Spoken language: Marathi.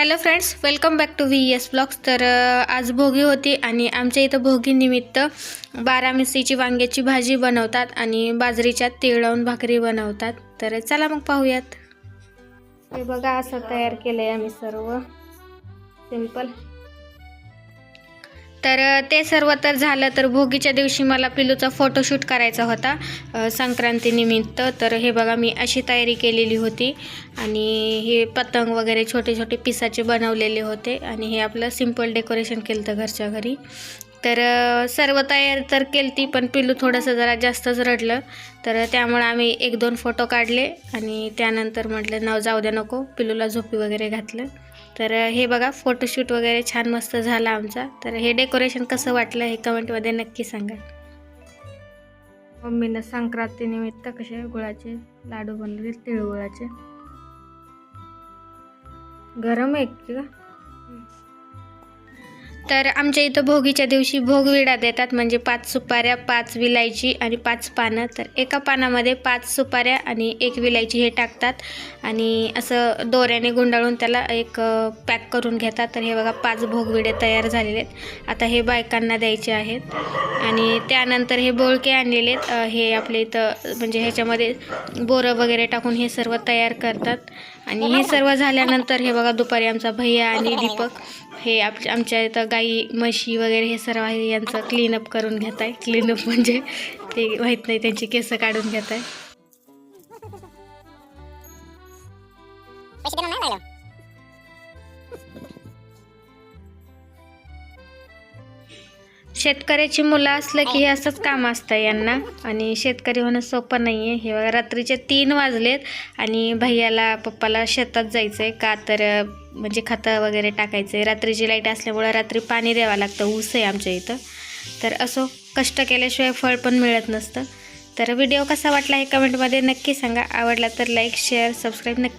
Hello friends welcome back to V S blogs तर आज भोगी होती आणि आमच्या इथं भोगीनिमित्त बारा मिरचीची वांग्याची भाजी बनवतात आणि बाजरीच्या तीळ लावून भाकरी बनवतात. तर चला मग पाहूयात. हे बघा असं तयार केलं आहे आम्ही सर्व. सिंपल तर ते सर्व तर झालं तर भोगीच्या दिवशी मला पिलूचा फोटोशूट करायचा होता संक्रांतीनिमित्त तर हे बघा मी अशी तयारी केलेली होती आणि हे पतंग वगैरे छोटे छोटे पिसाचे बनवलेले होते आणि हे आपलं सिंपल डेकोरेशन केलं होतं घरच्या घरी. तर सर्व तयार तर केलती पण पिलू थोडंसं जरा जास्तच रडलं. तर त्यामुळे आम्ही एक दोन फोटो काढले आणि त्यानंतर म्हटलं नाव जाऊ द्या नको. पिलूला झोपी वगैरे घातलं. तर हे बघा फोटोशूट वगैरे छान मस्त झाला आमचा. तर हे डेकोरेशन कसं वाटलं हे कमेंटमध्ये नक्की सांगा. मम्मीनं संक्रांतीनिमित्त कसे गुळाचे लाडू बनवले तिळगुळाचे. गरम आहे का तर आमच्या इथं भोगीच्या दिवशी भोगविडा देतात म्हणजे पाच सुपाऱ्या पाच विलायची आणि पाच पानं. तर एका पानामध्ये पाच सुपाऱ्या आणि एक विलायची हे टाकतात आणि असं दोऱ्याने गुंडाळून त्याला एक पॅक करून घेतात. तर हे बघा पाच भोगविडे तयार झालेले आहेत. आता हे बायकांना द्यायचे आहेत. आणि त्यानंतर हे बोळके आणलेले आहेत. हे आपल्या इथं म्हणजे ह्याच्यामध्ये बोरं वगैरे टाकून हे सर्व तयार करतात. आणि हे सर्व झाल्यानंतर हे बघा दुपारी आमचा भैया आणि दीपक हे आप आमच्या इथं गाई म्हशी वगैरे हे सर्व आहे यांचं क्लीनअप करून घेत आहे. क्लीनअप म्हणजे ते माहीत नाही त्यांची केसं काढून घेत आहे. शेतकऱ्याची मुलं असलं की हे असंच काम असतं यांना. आणि शेतकरी होणं सोपं नाही आहे हे बघा रात्रीचे तीन वाजलेत आणि भैयाला पप्पाला शेतात जायचं आहे का तर म्हणजे खतं वगैरे टाकायचं आहे रात्रीची लाइट असल्यामुळं रात्री पाणी द्यावं लागतं. ऊस आहे आमच्या इथं. तर असो कष्ट केल्याशिवाय फळ पण मिळत नसतं. तर व्हिडिओ कसा वाटला हे कमेंटमध्ये नक्की सांगा. आवडला तर लाईक शेअर सबस्क्राईब नक्की